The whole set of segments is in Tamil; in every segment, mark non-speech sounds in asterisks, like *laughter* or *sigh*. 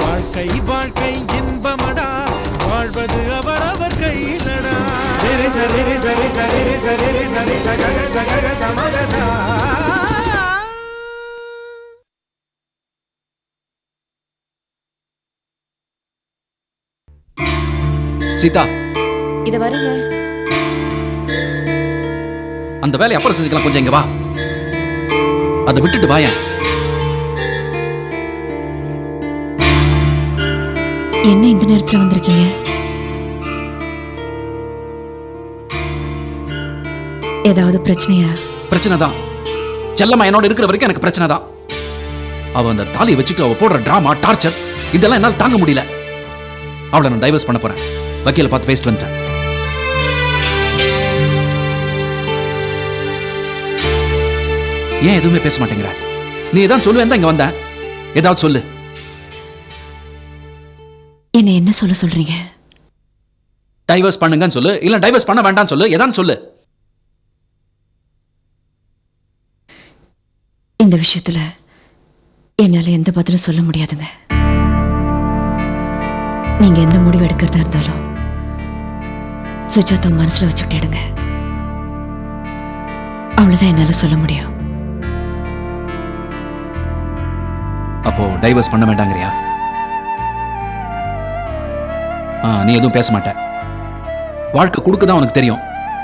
வாழ்க்கை வாழ்க்கை இன்பமடா. வாழ்வது அவரவர் கையிலடா. சரி சரி சரி சரி சரி சரி சகக சகக சமகசா சீதா. இத வருங்க. அந்த வேலையை அப்புறம் செஞ்சுக்கலாம். கொஞ்சம் இங்க வா. அதை விட்டுட்டு வாயேன் என்ன இந்த நேரத்துல வந்திருக்கீங்க? ஏதாவது பிரச்சனையா? பிரச்சனை தான். செல்லம்மா என்னோட இருக்கிற வரைக்கும் எனக்கு பிரச்சனை தான். அவ அந்த தாலியை வச்சுட்டு அவ போடுற டிராமா டார்ச்சர் இதெல்லாம் என்னால தாங்க முடியல. அவளை நான் டைவர்ஸ் பண்ண போறேன். வக்கீல பார்த்து பேசிட்டு வந்துட்டேன். ஏன் எதுவுமே பேச மாட்டேங்கிற? நீ ஏதாவது சொல்லுவேன் இங்க வந்தேன். ஏதாவது சொல்லு. என்ன என்ன சொல்ல சொல்றீங்க? டைவர்ஸ் பண்ணுங்கன்னு சொல்லு. இல்ல டைவர்ஸ் பண்ண வேண்டாம்னு சொல்லு. ஏதாவது சொல்லு. இந்த விஷயத்துல என்னால எந்த பதிலும் சொல்ல முடியாதுங்க. நீங்க எந்த முடிவு எடுக்கிறதா இருந்தாலும் சுஜாதா மனசுல வச்சுக்கிட்டேடுங்க. அவ்வளவுதான் என்னால சொல்ல முடியும். அப்போ டைவர்ஸ் பண்ண வேண்டாங்கறியா? ஆ நீ எதுவும் பேச மாட்ட. வாழ்க்கை கொடுக்க தான் உனக்கு தெரியும்.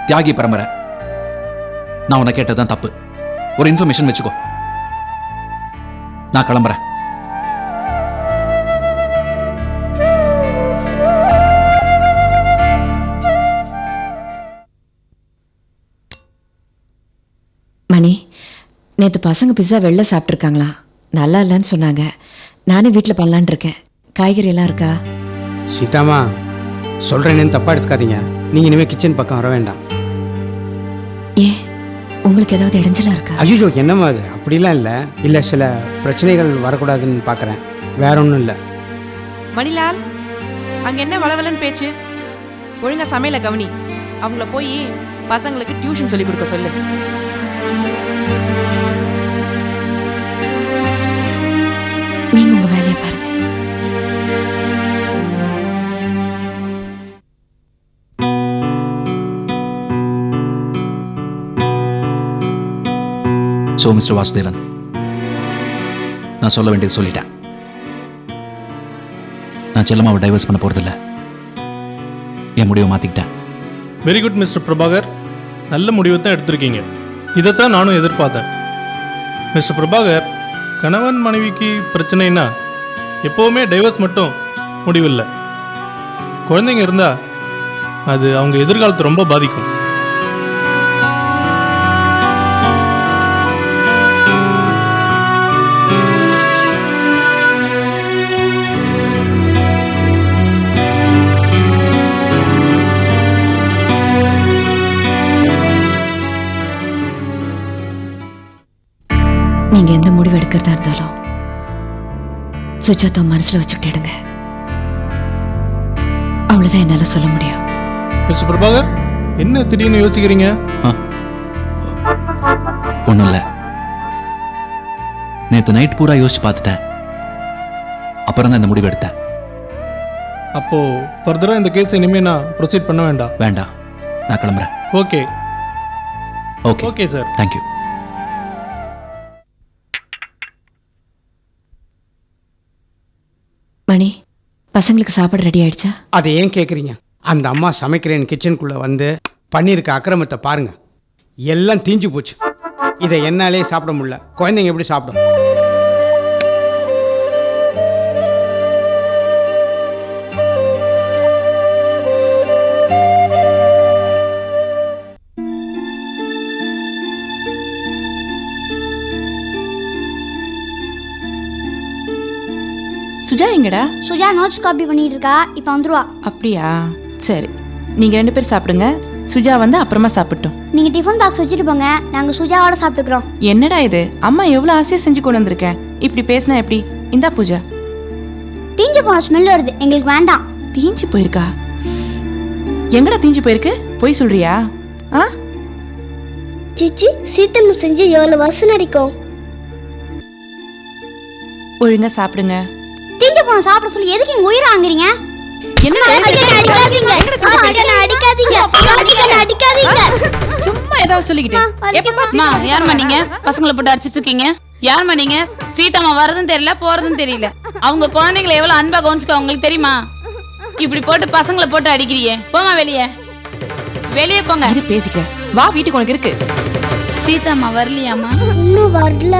தியாகி பரம்பரை. நான் உன்னை கேட்டதுதான் தப்பு. ஒரு இன்ஃபர்மேஷன் வச்சுக்கோ. நான் கிளம்புறேன். நேத்து பசங்க பிஸா வெளில சாப்பிட்ருக்காங்களா நல்லா இல்லைன்னு சொன்னாங்க. நானே வீட்டில் பண்ணலான்னு இருக்கேன். காய்கறி எல்லாம் இருக்கா? சீதாமா சொல்கிறேன்னு தப்பாக எடுத்துக்காதீங்க. நீங்கள் இனிமேல் கிச்சன் பக்கம் வர வேண்டாம். ஏன்? உங்களுக்கு ஏதாவது இடைஞ்சலா இருக்கா? ஐயோ என்னம்மா அது? அப்படிலாம் இல்லை. இல்லை சில பிரச்சனைகள் வரக்கூடாதுன்னு பார்க்குறேன் வேற ஒன்றும் இல்லை. மணிலால் அங்க என்ன வளவலன்னு பேச்சு? ஒழுங்கா சமையல கவனி. அவங்கள போய் பசங்களுக்கு டியூஷன் சொல்லி கொடுக்க சொல்லு. So mister Vasudevan. நான் சொல்ல வேண்டியது சொல்லிட்டேன். நான் செல்லம்மாவை டைவர்ஸ் பண்ண போகிறதில்ல என் முடிவை மாத்திக்கிட்டேன். வெரி குட் மிஸ்டர் பிரபாகர் நல்ல முடிவை தான் எடுத்திருக்கீங்க. இதைத்தான் நானும் எதிர்பார்த்தேன். மிஸ்டர் பிரபாகர் கணவன் மனைவிக்கு பிரச்சனைனா எப்போவுமே டைவர்ஸ் மட்டும் முடிவில்லை. குழந்தைங்க இருந்தா அது அவங்க எதிர்காலத்தை ரொம்ப பாதிக்கும். எடுக்கிறதா இருந்தாலும் சுஜாதா மனசுல வச்சுக்கிட்டேடுங்க. அவ்வளவுதான் என்னால சொல்ல முடியும். மிஸ்டர் பிரபாகர் என்ன திடீர்னு யோசிக்கிறீங்க? ஒன்றும் இல்லை நேற்று நைட் பூரா யோசிச்சு பார்த்துட்டேன். அப்புறம் தான் இந்த முடிவு எடுத்தேன். அப்போ ஃபர்தராக இந்த கேஸ் இனிமேல் நான் ப்ரொசீட் பண்ண வேண்டாம். வேண்டாம். நான் கிளம்புறேன். Okay okay okay sir thank you Mani பசங்களுக்கு சாப்பாடு ரெடி ஆயிடுச்சா? அதை ஏன் கேட்குறீங்க அந்த அம்மா சமைக்கிறேன் கிச்சனுக்குள்ளே வந்து பண்ணியிருக்க அக்கிரமத்தை பாருங்க. எல்லாம் தீஞ்சு போச்சு. இதை என்னாலே சாப்பிட முடியல. குழந்தைங்க எப்படி சாப்பிடும்? சுஜா எங்கடா? சுஜா நோட்ஸ் காப்பி பண்ணிட்டு இருக்கா இப்போ வந்துருவா. அப்படியா? சரி. நீங்க ரெண்டு பேர் சாப்பிடுங்க. சுஜா வந்து அப்புறமா சாப்பிட்டோம். நீங்க டிஃபன் பாக்ஸ் வச்சுட்டு போங்க. நாங்க சுஜாவோட சாப்பிட்டுக்கிறோம். என்னடா இது? அம்மா எவ்வளவு ஆசையா செஞ்சு கொண்டு வந்திருக்கேன் இப்படி பேசினா எப்படி? இந்தா பூஜா. தீஞ்சு போன ஸ்மெல் வருது. எங்களுக்கு வேண்டாம். தீஞ்சு போயிருக்கா? எங்கடா தீஞ்சு போயிருக்கு? பொய் சொல்றியா? ஆ? சிச்சி சீத்தம் செஞ்சு எவ்வளோ வருஷம் நடிக்கும் ஒழுங்கா சாப்பிடுங்க. தீஞ்சு போன சாப்பிட சொல்லி எதுக்கு இங்க உயிரை வாங்குறீங்க? என்ன அடிக்காதீங்க. அடிக்காதீங்க. அடிக்காதீங்க. அடிக்காதீங்க. சும்மா ஏதாவது சொல்லிக்கிட்டு. எப்பப்பா அம்மா சீக்கிரம் யாரும்மா நீங்க? பசங்களை போட்டு அடிச்சிட்டு இருக்கீங்க. யாரும்மா நீங்க? சீதாம்மா வர்றதும் தெரியல போறதும் தெரியல. அவங்க குழந்தைங்களை எவ்வளவு அன்பா கவனிச்சுக்கோ உங்களுக்கு தெரியுமா? இப்படி போட்டு பசங்களை போட்டு அடிக்கிறியே. போமா வெளியே. வெளியே போங்க. பேசிக்க வா வீட்டுக்கு உனக்கு இருக்கு. சீதாம்மா வரலையாம்மா? இன்னும் வரல.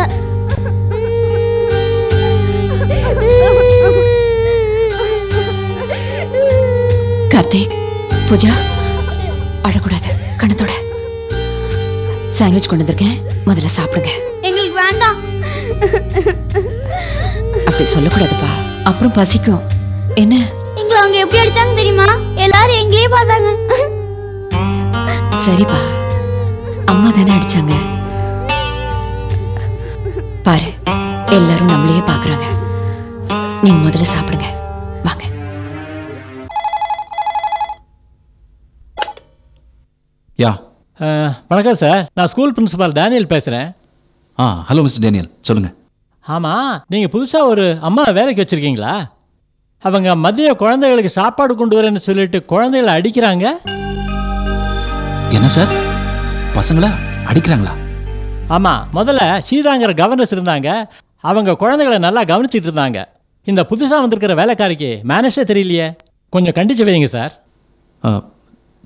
கார்த்திக் பூஜா அழக்கூடாது கண்ணத்தோட. சாண்ட்விச் கொண்டு வந்திருக்கேன். முதல்ல சாப்பிடுங்க. எங்களுக்கு வேண்டாம். அப்படி சொல்லக்கூடாதுப்பா. அப்புறம் பசிக்கும். என்ன? எங்களை அவங்க எப்படி அடிச்சாங்க தெரியுமா? எல்லாரும் எங்கேயே பார்த்தாங்க. சரிப்பா. அம்மா தானே அடிச்சாங்க. பாரு எல்லாரும் நம்மளையே பாக்குறாங்க நீங்க முதல்ல சாப்பிடுங்க. வாங்க. யா. வணக்கம் சார். நான் ஸ்கூல் பிரின்சிபால் டேனியல் பேசுகிறேன் ஆ ஹலோ மிஸ்டர் டேனியல். சொல்லுங்க. ஆமாம் நீங்கள் புதுசாக ஒரு அம்மா வேலைக்கு வச்சுருக்கீங்களா? அவங்க மதிய குழந்தைகளுக்கு சாப்பாடு கொண்டு வரேன்னு சொல்லிட்டு குழந்தைகளை அடிக்கிறாங்க? என்ன சார்? பசங்களா? அடிக்கிறாங்களா? ஆமாம் முதல்ல சீதாங்கிற கவர்னர்ஸ் இருந்தாங்க. அவங்க குழந்தைகளை நல்லா கவனிச்சிட்டு இருந்தாங்க. இந்த புதுசாக வந்திருக்கிற வேலைக்காரிக்கு மேனேஜே தெரியலையே. கொஞ்சம் கண்டிச்சு வைங்க சார். ஆ,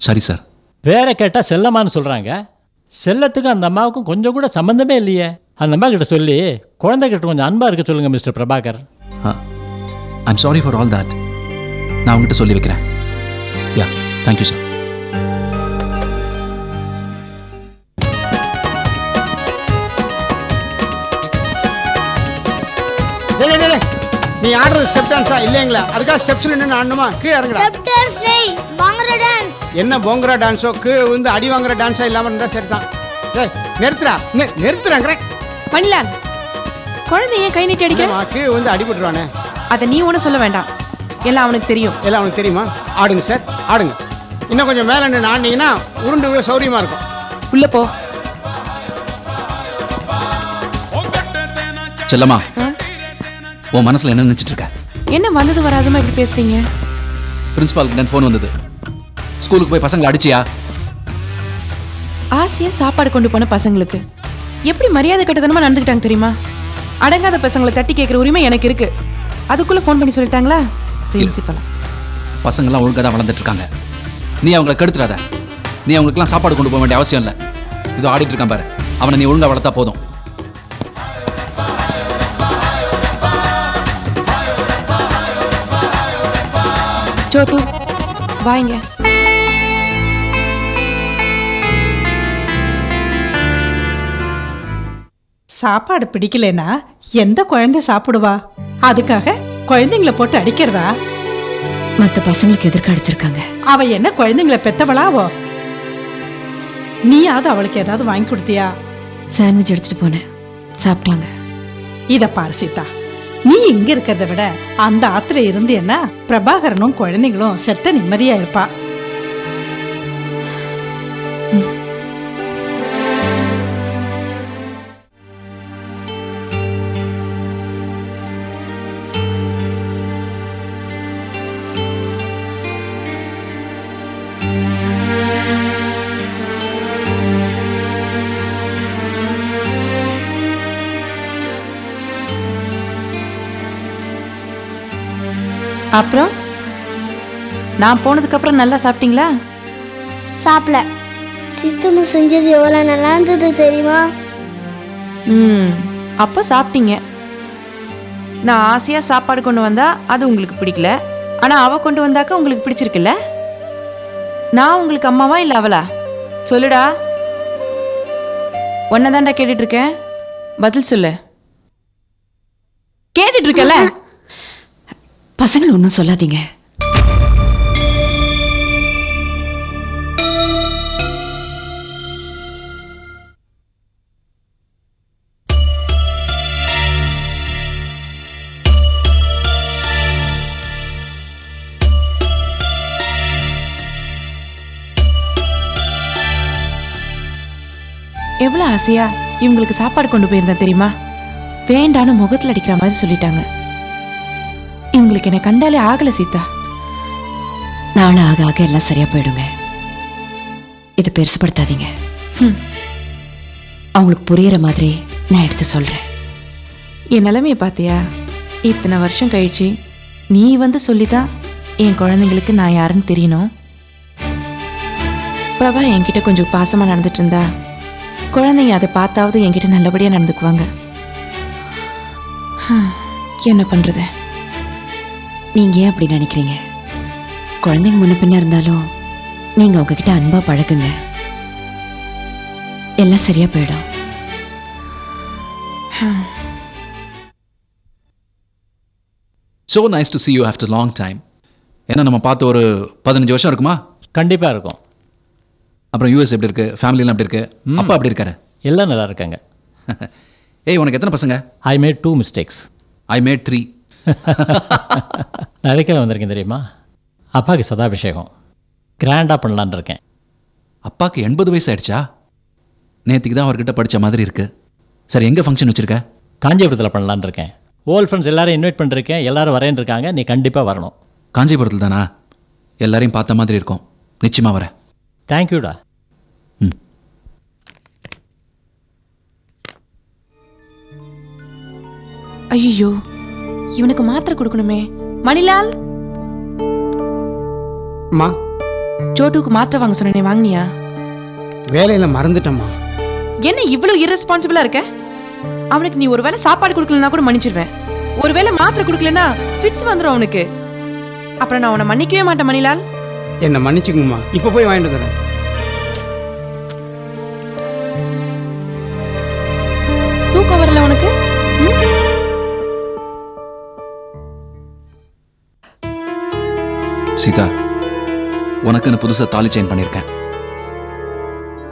சரி சார். பேரை கேட்டால் செல்லம்மான்னு சொல்கிறாங்க செல்லத்துக்கும் அந்த அம்மாவுக்கும் கொஞ்சம் கூட சம்மந்தமே இல்லையே. அந்த அம்மா கிட்ட சொல்லி குழந்தைகிட்ட கொஞ்சம் அன்பாக இருக்க சொல்லுங்கள் mister Prabhakar. I'm sorry for all that நான் உங்ககிட்ட சொல்லி வைக்கிறேன். யா தேங்க்யூ சார் டேய், டேய், நீ ஆடுறது ஸ்டெப் டான்ஸா இல்லைங்களா. அதுக்காக ஸ்டெப்ஸ்ல நின்று ஆடணுமா? கீழே இறங்குடா. ஸ்டெப் டான்ஸ் நெய் வாங்குற டான்ஸ் என்ன போங்குற டான்ஸோ கீழே வந்து அடி வாங்குற டான்ஸா இல்லாம இருந்தா சரிதான். டேய் நிறுத்துறா நி- நிறுத்துறாங்கிறேன். மணிலால் குழந்தை ஏன் கை நீட்டி அடிக்கிற? கீழே வந்து அடிபட்டுருவானே அதை நீ ஒன்றும் சொல்ல வேண்டாம். எல்லாம் அவனுக்கு தெரியும். எல்லாம் அவனுக்கு தெரியுமா? ஆடுங்க சார். ஆடுங்க. இன்னும் கொஞ்சம் மேலே நின்று ஆடினீங்கன்னா உருண்டு விழ சௌரியமா இருக்கும். உள்ள போ. செல்லம்மா. உன் மனசுல என்ன நினைச்சிட்டு இருக்க? என்ன வந்தது வராதுமா இப்படி பேசுறீங்க? பிரின்சிபால் கிட்ட ஃபோன் வந்தது. ஸ்கூலுக்கு போய் பசங்களை அடிச்சியா? ஆசையா சாப்பாடு கொண்டு போன பசங்களுக்கு. எப்படி மரியாதை கட்டத்தனமா நடந்துக்கிட்டாங்க தெரியுமா? அடங்காத பசங்களை தட்டி கேட்குற உரிமை எனக்கு இருக்கு. அதுக்குள்ள ஃபோன் பண்ணி சொல்லிட்டாங்களா? பிரின்சிபலா. பசங்கள்லாம் ஒழுங்காக தான் வளர்ந்துட்டு இருக்காங்க. நீ அவங்கள கெடுத்துறாத. நீ அவங்களுக்குலாம் சாப்பாடு கொண்டு போக வேண்டிய அவசியம் இல்லை. இதோ ஆடிட்டு இருக்கான் பாரு. அவனை நீ ஒழுங்கா வளர்த்தா போதும். சோட்டு வாங்க சாப்பாடு பிடிக்கலனா எந்த குழந்தை சாப்பிடுவா? அதுக்காக குழந்தைங்கள போட்டு அடிக்கிறதா? மத்த பசங்களுக்கு எதிர்க்க அடிச்சிருக்காங்க? அவ என்ன குழந்தைங்கள பெத்தவளாவோ? நீயாவது அவளுக்கு ஏதாவது வாங்கி கொடுத்தியா? சாண்ட்விச் எடுத்துட்டு போனேன். சாப்பிட்டாங்க. இத பாரு சீதா. நீ இங்க இருக்கிறத விட அந்த ஆத்துல என்ன? பிரபாகரனும் குழந்தைங்களும் செத்த நிம்மதியா இருப்பா. அப்புறம்? நான் போனதுக்கு அப்புறம் நல்லா சாப்பிட்டீங்களா? சாப்பிடல. சித்தம்மா செஞ்சது எவ்வளோ நல்லா இருந்தது தெரியுமா? ம் அப்போ சாப்பிட்டீங்க. நான் ஆசையா சாப்பாடு கொண்டு வந்தா அது உங்களுக்கு பிடிக்கல. ஆனா அவ கொண்டு வந்தாக்க உங்களுக்கு பிடிச்சிருக்குல்ல? நான் உங்களுக்கு அம்மாவா இல்ல அவளா? சொல்லுடா. உன்னதாண்டா கேட்டுட்டு இருக்கேன். பதில் சொல்லு. கேட்டுட்டு இருக்கல பசங்கள் ஒன்றும் சொல்லாதீங்க. எவ்வளோ ஆசையா இவங்களுக்கு சாப்பாடு கொண்டு போயிருந்தேன் தெரியுமா? வேண்டான்னு முகத்தில் அடிக்கிற மாதிரி சொல்லிட்டாங்க. இவங்களுக்கு என்னை கண்டாலே ஆகல சீதா. நாள் ஆக ஆக எல்லாம் சரியா போயிடுங்க. இதை பெருசுப்படுத்தாதீங்க. அவங்களுக்கு புரியுற மாதிரி நான் எடுத்து சொல்றேன். என் நிலைமையை பார்த்தியா? இத்தனை வருஷம் கழிச்சு நீ வந்து சொல்லிதான் என் குழந்தைங்களுக்கு நான் யாருன்னு தெரியணும். பிரபா என்கிட்ட கொஞ்சம் பாசமா நடந்துட்டு இருந்தா குழந்தைங்க அதை பார்த்தாவது என்கிட்ட நல்லபடியா நடந்துக்குவாங்க. என்ன பண்றது? நீங்க ஏன் அப்படி நினைக்கிறீங்க? குழந்தைங்க முன்ன பின்ன இருந்தாலும் நீங்க உங்ககிட்ட அன்பா பழகுங்க. எல்லாம் சரியா போயிடும். So nice to see you after long time ஏன்னா நம்ம பார்த்து ஒரு பதினஞ்சு வருஷம் இருக்குமா? கண்டிப்பாக இருக்கும். அப்புறம் யூஎஸ் எப்படி இருக்கு? ஃபேமிலிலாம் எப்படி இருக்கு? அப்பா எப்படி இருக்காரு? எல்லாம் நல்லா இருக்காங்க. *laughs* ஏய் உனக்கு எத்தனை பசங்க? I made two mistakes I made three *laughs* நான் எதுக்காக வந்திருக்கேன் தெரியுமா? அப்பாவுக்கு சதாபிஷேகம். கிராண்டாக பண்ணலான்னு இருக்கேன். அப்பாவுக்கு எண்பது வயசு ஆயிடுச்சா நேற்றுக்கு தான் அவர்கிட்ட படித்த மாதிரி இருக்கு. சரி எங்கே ஃபங்க்ஷன் வச்சிருக்க? காஞ்சிபுரத்தில் பண்ணலான்னு இருக்கேன். ஓல்ட் ஃப்ரெண்ட்ஸ் எல்லாரும் இன்வைட் பண்ணிருக்கேன். எல்லாரும் வரேன்னு இருக்காங்க. நீ கண்டிப்பாக வரணும். காஞ்சிபுரத்தில் தானா? எல்லாரையும் பார்த்த மாதிரி இருக்கும். நிச்சயமாக வரேன். தேங்க்யூடா ம். ஐயோ இவனுக்கு மாத்திரை கொடுக்கணுமே. மணிலால்? அம்மா. சோட்டுக்கு மாத்திரை வாங்க சொன்னேனே வாங்கினியா? வேலையில் மறந்துட்டேம்மா. என்ன இவ்வளவு irresponsible-ஆ இருக்க? அவனுக்கு நீ ஒருவேளை சாப்பாடு கொடுக்கலனா கூட மன்னிச்சிருவேன். ஒருவேளை மாத்திரை கொடுக்கலனா ஃபிட்ஸ் வந்துடும் அவனுக்கு. அப்புறம் நான் அவனை மன்னிக்கவே மாட்டேன் மணிலால். என்னை மன்னிச்சுக்குங்கம்மா இப்போ போய் வாங்கிட்டு வந்துடுறேன். சீதா உனக்குன்னு புதுசாக தாலி செயின் பண்ணியிருக்கேன்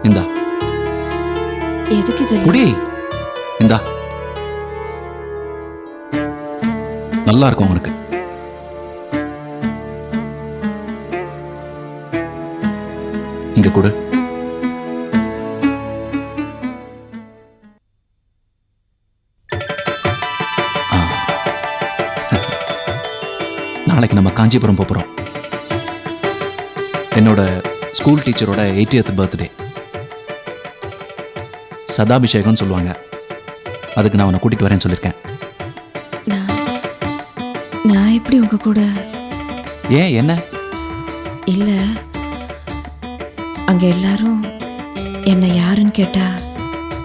இந்தா. எதுக்கு இது? குடி. இந்தா. நல்லா இருக்கும் உனக்கு. இங்க கொடு. ஆ. நாளைக்கு நம்ம காஞ்சிபுரம் போப் போறோம். என்னோட ஸ்கூல் டீச்சரோட 80th பர்த்டே சதாபிஷேகம்னு சொல்லுவாங்க. அதுக்கு நான் உன்னை கூட்டிட்டு வரேன்னு சொல்லியிருக்கேன். நான் நான் எப்படி உங்க கூட? ஏன் என்ன? இல்ல அங்க எல்லாரும் என்ன யாருன்னு கேட்டா?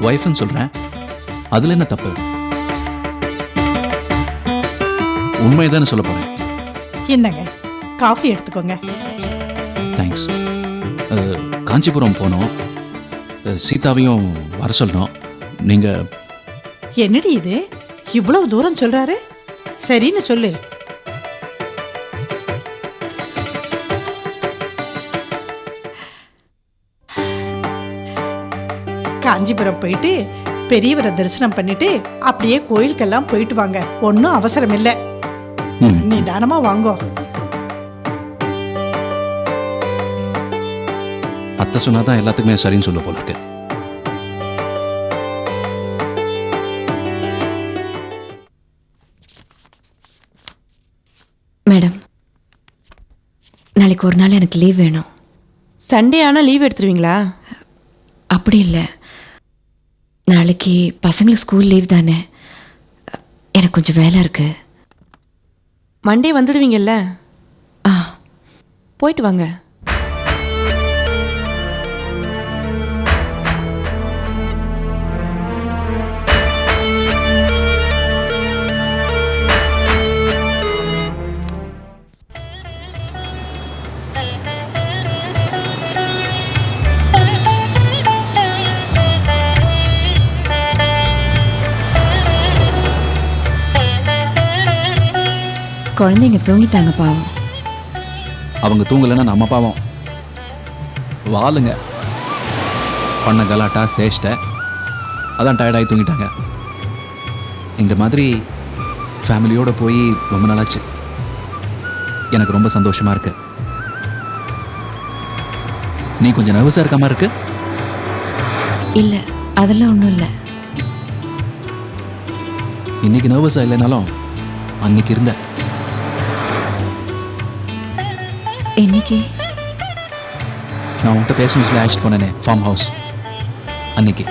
ஒய்ஃப்னு சொல்கிறேன் அதில் என்ன தப்பு? உண்மையை தானே சொல்ல போகிறேன் என்னங்க காஃபி எடுத்துக்கோங்க. தேங்க்ஸ் காஞ்சிபுரம் போனோம். சீதாவையும் வர சொல்லணும் நீங்கள் என்னடி இது? இவ்வளவு தூரம் சொல்றாரு? சரின்னு சொல்லு. காஞ்சிபுரம் போயிட்டு பெரியவரை தரிசனம் பண்ணிட்டு அப்படியே கோயிலுக்கெல்லாம் போயிட்டு வாங்க. ஒன்றும் அவசரம் இல்லை ம். நிதானமா வாங்கோ. அத்தை சொன்னால் தான் எல்லாத்துக்குமே சரின்னு சொல்ல போல இருக்கு. மேடம் நாளைக்கு ஒரு நாள் எனக்கு லீவ் வேணும். சண்டே ஆனா லீவ் எடுத்துருவீங்களா? அப்படி இல்லை. நாளைக்கு பசங்களுக்கு ஸ்கூல் லீவ் தானே. எனக்கு கொஞ்சம் வேலை இருக்கு. மண்டே வந்துடுவீங்கல்ல? ஆ. போயிட்டு வாங்க. குழந்தைங்க தூங்கிட்டாங்க பாவம். அவங்க தூங்கலைன்னா நம்ம பாவம். வாளுங்க பண்ண கலாட்டா சேஷ்ட. அதான் டயர்டாகி தூங்கிட்டாங்க. இந்த மாதிரி ஃபேமிலியோட போய் ரொம்ப நாளாச்சு. எனக்கு ரொம்ப சந்தோஷமா இருக்கு. நீ கொஞ்சம் நர்வஸாக இருக்க மாதிரி இருக்கு? இல்லை அதெல்லாம் ஒன்றும் இல்லை. இன்னைக்கு நர்வஸா இல்லைனாலும் அன்னைக்கு இருந்த இன்னைக்கு நான் உன்கிட்ட பேசணும் சொல்லி அழைச்சிட்டு போனேனே ஃபார்ம் ஹவுஸ் அன்னைக்கு.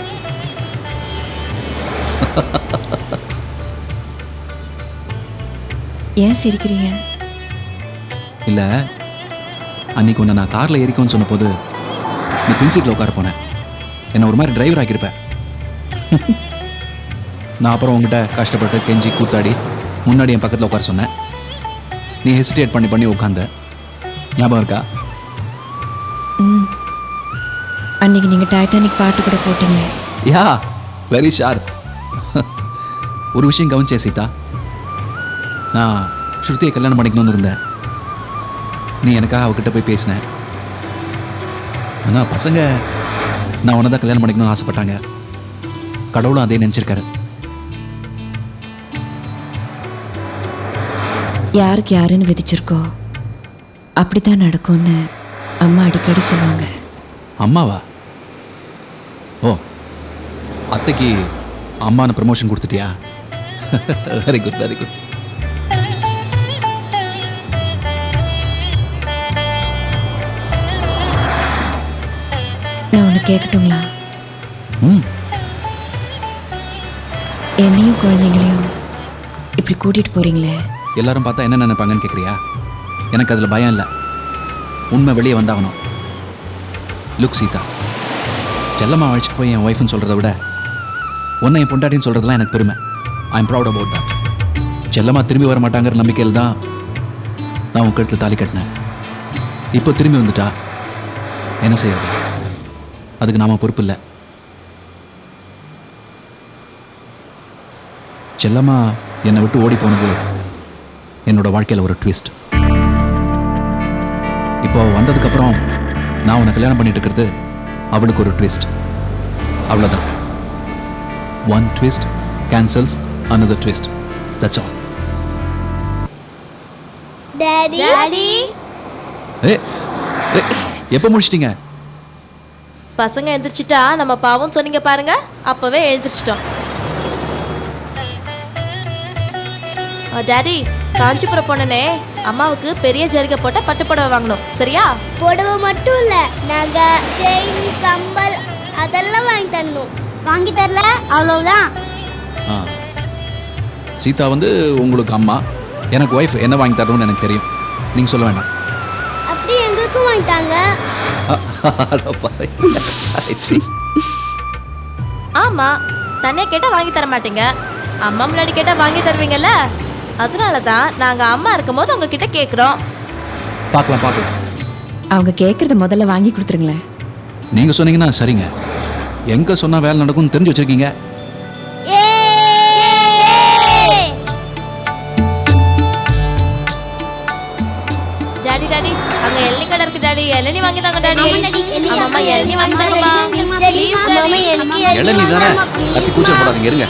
ஏன் சிரிக்கிறீங்க? இல்லை அன்னைக்கு உன்னை நான் காரில் ஏறிக்கோன்னு சொன்னபோது நீ பின்சீட்டில் உட்கார போனேன் என்னை ஒரு மாதிரி டிரைவர் ஆக்கியிருப்ப. நான் அப்புறம் உங்ககிட்ட கஷ்டப்பட்டு கெஞ்சி கூத்தாடி முன்னாடி என் பக்கத்தில் உட்கார சொன்னேன். நீ ஹெசிடேட் பண்ணி பண்ணி உட்காந்த ஞாபகம் இருக்கா? ம். அன்னைக்கு நீங்கள் டைட்டானிக் பாட்டு கூட போட்டீங்க. யா வெரி ஷார் ஒரு விஷயம் கவனிச்சே சீதா. நான் ஸ்ருதியை கல்யாணம் பண்ணிக்கணும்னு இருந்தேன். நீ எனக்காக அவகிட்ட போய் பேசின. ஆனால் பசங்க நான் உன்னை தான் கல்யாணம் பண்ணிக்கணும்னு ஆசைப்பட்டாங்க. கடவுளும் அதே நினச்சிருக்காரு. யாருக்கு யாருன்னு விதிச்சிருக்கோ? அப்படித்தான் நடக்கும்னு அம்மா அடிக்கடி சொல்லுவாங்க. அம்மாவா? ஓ அத்தைக்கு அம்மான ப்ரமோஷன் கொடுத்துட்டியா? வெரி குட் வெரி குட் நான் ஒன்று கேட்கட்டுங்களா ம். என்னையும் குழந்தைங்களையும் இப்படி கூட்டிகிட்டு போகிறீங்களே எல்லாரும் பார்த்தா என்ன நினைப்பாங்கன்னு கேட்குறியா எனக்கு அதில் பயம் இல்லை. உண்மை வெளியே வந்தாகணும். லுக் சீதா. செல்லம்மா அழைச்சிட்டு போய் என் ஒய்ஃப்னு சொல்கிறத விட ஒன்றை என் பொண்டாட்டின்னு சொல்கிறதுலாம் எனக்கு பெருமை. I am proud about that Chellamma திரும்பி வர மாட்டாங்கிற நம்பிக்கையில் தான் நான் உங்கள் கழுத்து தாலி கட்டினேன். இப்போ திரும்பி வந்துட்டா என்ன செய்யறது? அதுக்கு நாம பொறுப்பு இல்லை. செல்லம்மா என்னை விட்டு ஓடி போனது என்னோட வாழ்க்கையில் ஒரு ட்விஸ்ட் இப்போ வந்ததுக்கப்புறம் நான் உன்னை கல்யாணம் பண்ணிட்டு இருக்கிறது அவளுக்கு ஒரு ட்விஸ்ட் அவ்வளோதான் one twist cancels another twist that's all daddy daddy ஏ ஏ, எப்போ முடிச்சிட்டீங்க? பசங்க எந்திரிச்சிட்டா நம்ம பாவம் சொன்னீங்க பாருங்க அப்பவே எழுந்திரிச்சிட்டோம். டாடி காஞ்சிபுரம் போனனே. அம்மாவுக்கு பெரிய ஜரிகை போட்ட பட்டு புடவை வாங்கணும். சரியா? புடவை மட்டும் இல்ல நகை செயின் கம்பல் அதெல்லாம் வாங்கி தரணும். வாங்கி தரல? அவ்வளவுதான். ஆ. சீதா வந்து உங்களுக்கு அம்மா. எனக்கு ஒய்ஃப் என்ன வாங்கி தரணும்னு எனக்கு தெரியும். நீங்கள் சொல்ல வேண்டாம் அப்படி எங்களுக்கும் வாங்கிட்டாங்க. ஆமா தன்னை கேட்டா வாங்கி தர மாட்டீங்க. அம்மா முன்னாடி கேட்டா வாங்கி தருவீங்கல்ல? அதனால தான் நாங்க அம்மா இருக்கும்போது உங்ககிட்ட கேக்குறோம். பார்க்கலாம் பார்க்கலாம். அவங்க கேட்குறத முதல்ல வாங்கி கொடுத்துருங்களேன். நீங்கள் சொன்னீங்கன்னா சரிங்க. எங்கே சொன்னால் வேலை நடக்கும்னு தெரிஞ்சு வச்சுருக்கீங்க? டாடி டாடி அங்க எள்ளி கடை இருக்கு டாடி இளநீ வாங்கி தாங்க டாடி ஆமா, டாடி, இளநீ வாங்கி. தாங்கம்மா டாடி, ப்ளீஸ் டாடி இளநீ தானே? கத்தி கூச்சல் போடாதீங்க இருங்க.